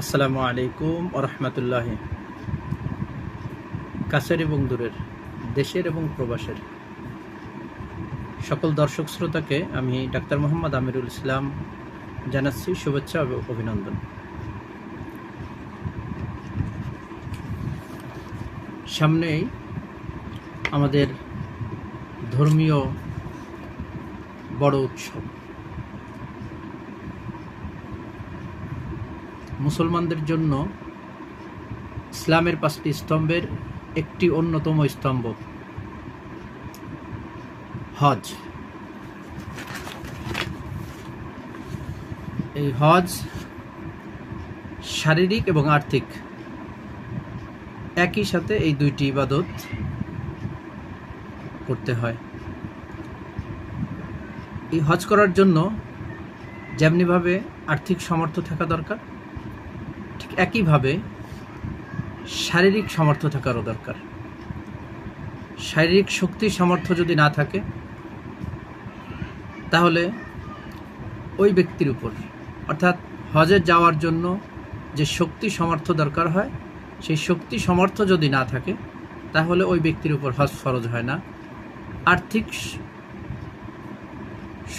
আসসালামু আলাইকুম রহমতুল্লাহ। কাছের এবং দূরের, দেশের এবং প্রবাসের সকল দর্শক শ্রোতাকে আমি ডাক্তার মোহাম্মদ আমিরুল ইসলাম জানাচ্ছি শুভেচ্ছা অভিনন্দন। সামনেই আমাদের ধর্মীয় বড় উৎসব। মুসলমানদের জন্য ইসলামের পাঁচটি স্তম্ভের একটি অন্যতম স্তম্ভ। হজ। এই হজ শারীরিক এবং আর্থিক একই সাথে এই দুইটি ইবাদত করতে হয়। এই হজ করার জন্য যেমনিভাবে আর্থিক সামর্থ্য থাকা দরকার একইভাবে শারীরিক সামর্থ্য থাকারও দরকার। শারীরিক শক্তি সামর্থ্য যদি না থাকে, তাহলে ওই ব্যক্তির উপর, অর্থাৎ হজে যাওয়ার জন্য যে শক্তি সামর্থ্য দরকার হয়, সেই শক্তি সামর্থ্য যদি না থাকে, তাহলে ওই ব্যক্তির উপর হজ ফরজ হয় না। আর্থিক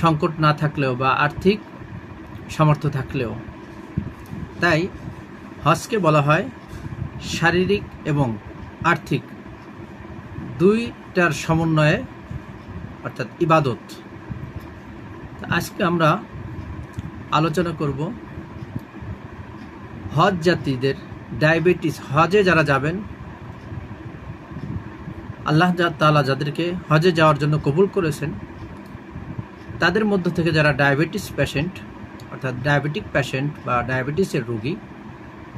সংকট না থাকলেও বা আর্থিক সামর্থ্য থাকলেও, তাই হজকে বলা হয় শারীরিক এবং আর্থিক দুইটার সমন্বয়ে, অর্থাৎ ইবাদত। আজকে আমরা আলোচনা করব হজ জাতিদের ডায়াবেটিস। হজে যারা যাবেন, আল্লাহ তাআলা যাদেরকে হজে যাওয়ার জন্য কবুল করেছেন, তাদের মধ্য থেকে যারা ডায়াবেটিস পেশেন্ট, অর্থাৎ ডায়াবেটিক পেশেন্ট বা ডায়াবেটিসের রোগী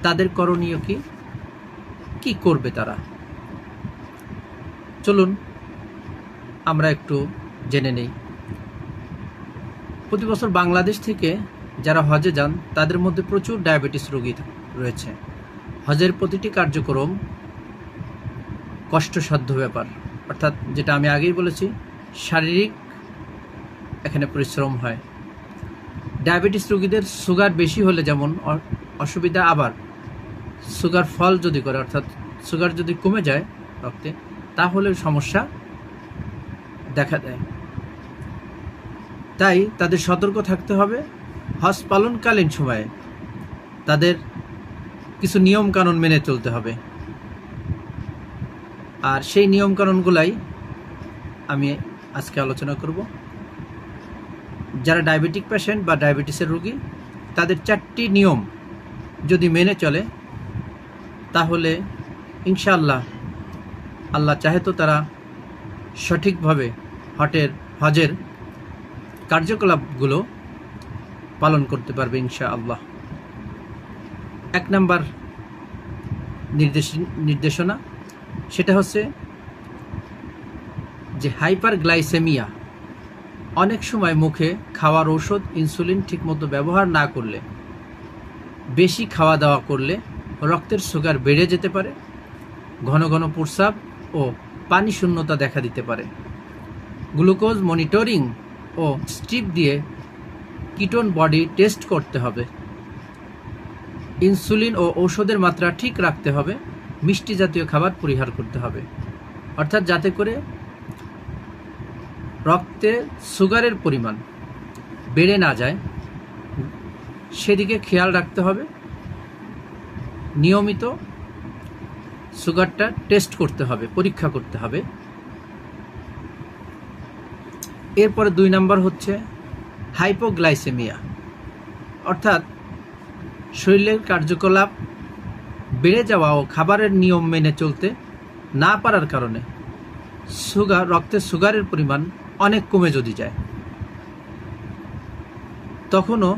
তাদের করণীয় কি? কি করবে তারা? চলুন, আমরা একটু জেনে নেই। প্রতি বছর বাংলাদেশ থেকে যারা হজে যান, তাদের মধ্যে প্রচুর ডায়াবেটিস রোগী রয়েছে। হজের প্রতিটি কার্যক্রম কষ্টসাধ্য ব্যাপার। অর্থাৎ যেটা আমি আগেই বলেছি, শারীরিক এখানে পরিশ্রম হয়। ডায়াবেটিস রোগীদের সুগার বেশি হলে যেমন অসুবিধা আবার সুগার ফল যদি করে, অর্থাৎ সুগার যদি কমে যায় রক্তে, তাহলে সমস্যা দেখা দেয়। তাই তাদের সতর্ক থাকতে হবে। হজ পালনকালীন সময়ে তাদের কিছু নিয়ম কানুন মেনে চলতে হবে। আর সেই নিয়ম কানুনগুলাই আমি আজকে আলোচনা করব। যারা ডায়াবেটিক পেশেন্ট বা ডায়াবেটিসের রোগী, তাদের চারটি নিয়ম যদি মেনে চলে তাহলে ইনশাআল্লাহ আল্লাহ চাহে তো তারা সঠিকভাবে হটের, হজের কার্যকলাপগুলো পালন করতে পারবে ইনশা আল্লাহ এক নাম্বার নির্দেশ, নির্দেশনা, সেটা হচ্ছে যে হাইপার গ্লাইসেমিয়া অনেক সময় মুখে খাওয়ার ঔষধ, ইনসুলিন ঠিকমতো ব্যবহার না করলে, বেশি খাওয়া দাওয়া করলে রক্তের সুগার বেড়ে যেতে পারে, ঘন ঘন প্রস্রাব ও পানি শূন্যতা দেখা দিতে পারে। গ্লুকোজ মনিটরিং ও স্ট্রিপ দিয়ে কিটোন বডি টেস্ট করতে হবে। ইনসুলিন ও ঔষধের মাত্রা ঠিক রাখতে হবে, মিষ্টি জাতীয় খাবার পরিহার করতে হবে। অর্থাৎ যাতে করে রক্তে সুগারের পরিমাণ বেড়ে না যায়, সেদিকে খেয়াল রাখতে হবে। নিয়মিত সুগারটা টেস্ট করতে হবে, পরীক্ষা করতে হবে। এরপরে দুই নাম্বার হচ্ছে হাইপোগ্লাইসেমিয়া অর্থাৎ শরীরের কার্যকলাপ বেড়ে যাওয়া ও খাবারের নিয়ম মেনে চলতে না পারার কারণে সুগার, রক্তে সুগারের পরিমাণ অনেক কমে যদি যায়। তখনও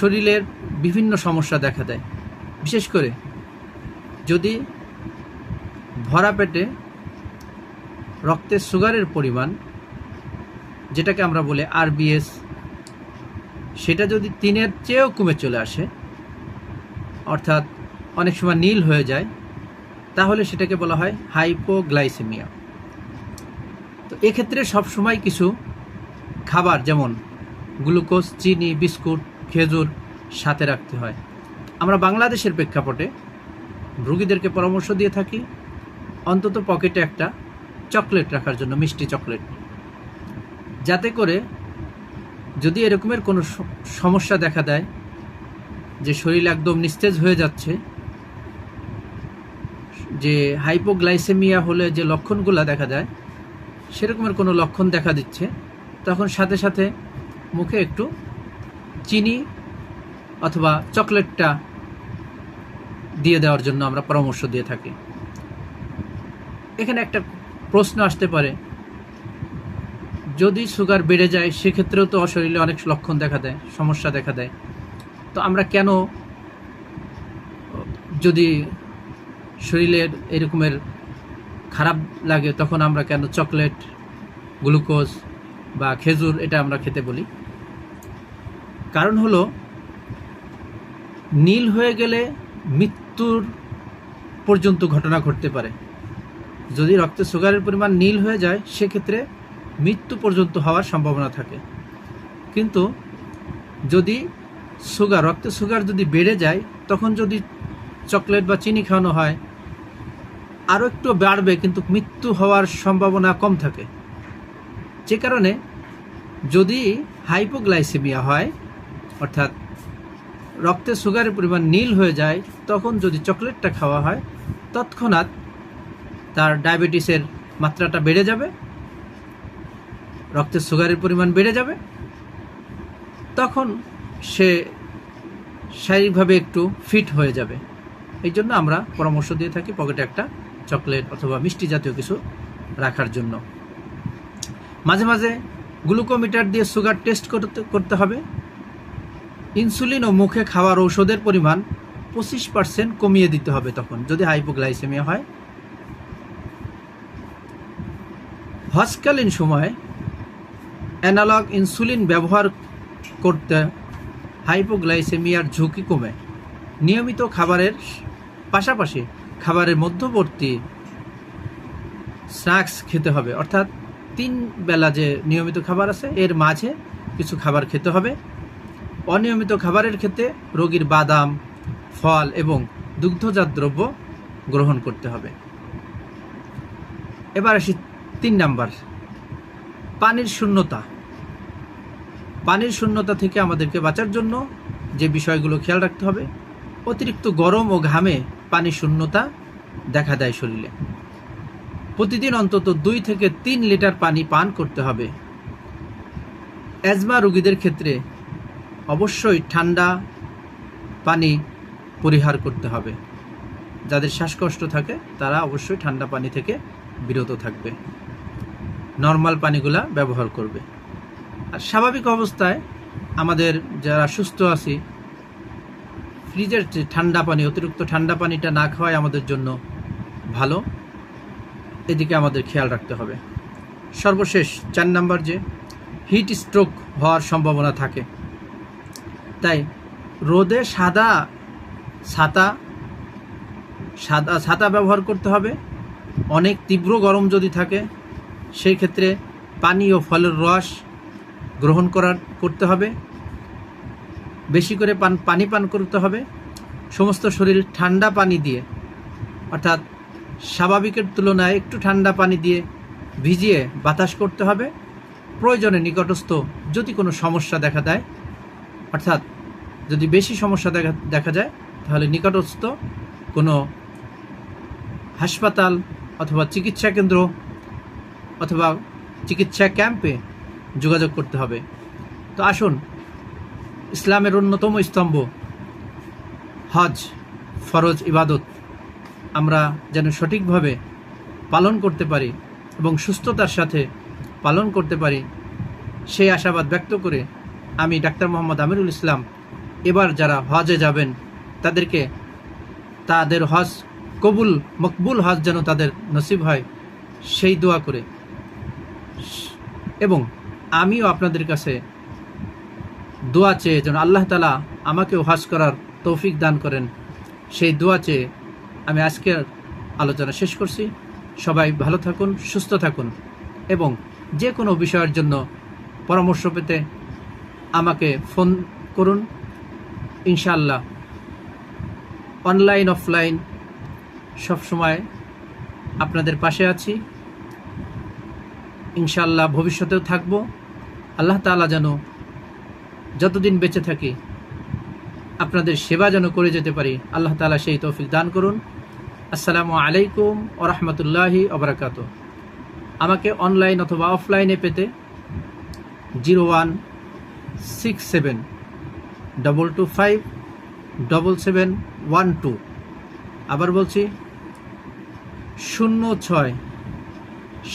শরীরের বিভিন্ন সমস্যা দেখা দেয়। বিশেষ করে যদি ভরা পেটে রক্তে সুগারের পরিমাণ, যেটাকে আমরা বলি আরবিএস, সেটা যদি তিনের চেয়েও কমে চলে আসে, অর্থাৎ অনেক সময় নীল হয়ে যায়, তাহলে সেটাকে বলা হয় হাইপোগ্লাইসেমিয়া। তো এক্ষেত্রে সবসময় কিছু খাবার, যেমন গ্লুকোজ, চিনি, বিস্কুট খেজুর সাথে রাখতে হয়। আমরা বাংলাদেশের প্রেক্ষাপটে রুগীদেরকে পরামর্শ দিয়ে থাকি, অন্তত পকেটে একটা চকলেট রাখার জন্য, মিষ্টি চকলেট। যাতে করে যদি এরকমের কোনো সমস্যা দেখা দেয়, যে শরীর একদম নিস্তেজ হয়ে যাচ্ছে, যে হাইপোগ্লাইসেমিয়া হলে যে লক্ষণগুলো দেখা যায় সেরকমের কোনো লক্ষণ দেখা দিচ্ছে, তখন সাথে সাথে মুখে একটু চিনি অথবা চকলেটটা দিয়ে দেওয়ার জন্য আমরা পরামর্শ দিয়ে থাকি। এখানে একটা প্রশ্ন আসতে পারে। যদি সুগার বেড়ে যায়, সেক্ষেত্রেও তো শরীরে অনেক লক্ষণ দেখা দেয়, সমস্যা দেখা দেয়। তো আমরা কেন যদি শরীরের এরকমের খারাপ লাগে, তখন আমরা কেন চকলেট, গ্লুকোজ বা খেজুর এটা আমরা খেতে বলি? কারণ হলো, নীল হয়ে গেলে মৃত্যুর পর্যন্ত ঘটনা ঘটতে পারে। যদি রক্তে সুগারের পরিমাণ নীল হয়ে যায়, সেক্ষেত্রে মৃত্যু পর্যন্ত হওয়ার সম্ভাবনা থাকে। কিন্তু যদি সুগার, রক্তে সুগার যদি বেড়ে যায়, তখন যদি চকলেট বা চিনি খাওয়ানো হয়, আরও একটু বাড়বে, কিন্তু মৃত্যু হওয়ার সম্ভাবনা কম থাকে। যে কারণে যদি হাইপোগ্লাইসেমিয়া হয় অর্থাৎ রক্তে সুগারের পরিমাণ নীল হয়ে যায়, তখন যদি চকলেটটা খাওয়া হয়, তৎক্ষণাৎ তার ডায়াবেটিসের মাত্রাটা বেড়ে যাবে, রক্তে সুগারের পরিমাণ বেড়ে যাবে, তখন সে শারীরিকভাবে একটু ফিট হয়ে যাবে। এই জন্য আমরা পরামর্শ দিয়ে থাকি পকেটে একটা চকলেট অথবা মিষ্টি জাতীয় কিছু রাখার জন্য। মাঝে মাঝে গ্লুকোমিটার দিয়ে সুগার টেস্ট করতে করতে হবে। ইনসুলিন ও মুখে খাওয়ার ঔষধের পরিমাণ পঁচিশ পার্সেন্ট কমিয়ে দিতে হবে তখন, যদি হাইপোগ্লাইসেমিয়া হয়। হজকালীন সময়ে অ্যানালগ ইনসুলিন ব্যবহার করতে হাইপোগ্লাইসেমিয়ার ঝুঁকি কমে। নিয়মিত খাবারের পাশাপাশি খাবারের মধ্যবর্তী স্ন্যাক্স খেতে হবে, অর্থাৎ তিন বেলা যে নিয়মিত খাবার আছে, এর মাঝে কিছু খাবার খেতে হবে। অনিয়মিত খাবারের ক্ষেত্রে রোগীর বাদাম, ফল এবং দুগ্ধজাত দ্রব্য গ্রহণ করতে হবে। এবার আসি তিন নাম্বার, পানির শূন্যতা। পানির শূন্যতা থেকে আমাদেরকে বাঁচার জন্য যে বিষয়গুলো খেয়াল রাখতে হবে, অতিরিক্ত গরম ও ঘামে পানি শূন্যতা দেখা দেয় শরীরে। প্রতিদিন অন্তত দুই থেকে তিন লিটার পানি পান করতে হবে। অ্যাজমা রোগীদের ক্ষেত্রে অবশ্যই ঠান্ডা পানি পরিহার করতে হবে। যাদের শ্বাসকষ্ট থাকে, তারা অবশ্যই ঠান্ডা পানি থেকে বিরত থাকবে। নর্মাল পানিগুলা ব্যবহার করবে। আর স্বাভাবিক অবস্থায় আমাদের যারা সুস্থ আছি, ফ্রিজের যে ঠান্ডা পানি, অতিরিক্ত ঠান্ডা পানিটা না খাওয়াই আমাদের জন্য ভালো। এদিকে আমাদের খেয়াল রাখতে হবে। সর্বশেষ চার নাম্বার যে, হিট স্ট্রোক হওয়ার সম্ভাবনা থাকে। তাই, রোদে সাদা ছাতা সাদা ছাতা ব্যবহার করতে হবে। অনেক তীব্র গরম যদি থাকে, সেই ক্ষেত্রে পানি ও ফলের রস গ্রহণ করার, করতে হবে। বেশি করে পান, পানি পান করতে হবে। সমস্ত শরীর ঠান্ডা পানি দিয়ে, অর্থাৎ স্বাভাবিকের তুলনায় একটু ঠান্ডা পানি দিয়ে ভিজিয়ে বাতাস করতে হবে। প্রয়োজনে নিকটস্থ যদি কোনো সমস্যা দেখা দেয় অর্থাৎ যদি বেশি সমস্যা দেখা দেখা যায়, তাহলে নিকটস্থ কোনো হাসপাতাল অথবা চিকিৎসা কেন্দ্র অথবা চিকিৎসা ক্যাম্পে যোগাযোগ করতে হবে। তো আসুন, ইসলামের অন্যতম স্তম্ভ, হজ, ফরজ ইবাদত, আমরা যেন সঠিকভাবে পালন করতে পারি এবং সুস্থতার সাথে পালন করতে পারি, সেই আশাবাদ ব্যক্ত করে আমি ডাক্তার মোহাম্মদ আমিরুল ইসলাম। এবার যারা হজে যাবেন, তাদেরকে তাদের হজ কবুল, মকবুল হজ যেন তাদের নসিব হয়, সেই দোয়া করে। এবং আমিও আপনাদের কাছে দোয়া চেয়ে যেন আল্লাহ তালা আমাকেও হজ করার তৌফিক দান করেন। সেই দোয়া চেয়ে আমি আজকের আলোচনা শেষ করছি। সবাই ভালো থাকুন, সুস্থ থাকুন এবং যে কোনো বিষয়ের জন্য পরামর্শ পেতে আমাকে ফোন করুন। ইনশাল্লাহ অনলাইন, অফলাইন সবসময় আপনাদের পাশে আছি। ইনশাল্লাহ ভবিষ্যতেও থাকব। আল্লাহ তাআলা যেন যতদিন বেঁচে থাকি, আপনাদের সেবা যেন করে যেতে পারি, আল্লাহ তাআলা সেই তৌফিক দান করুন। আসসালামু আলাইকুম ও রহমতুল্লাহি অবরাকাত আমাকে অনলাইন অথবা অফলাইনে পেতে zero one six seven double two five double seven one two আবার বলছি, শূন্য ছয়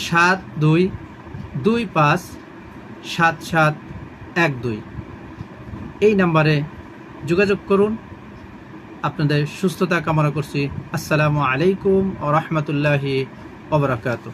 সাত দুই দুই পাঁচ সাত সাত এক দুই। এই নাম্বারে যোগাযোগ করুন। আপনাদের সুস্থতা কামনা করছি। আসসালামু আলাইকুম ও রহমতুল্লাহি ওবরাকাতু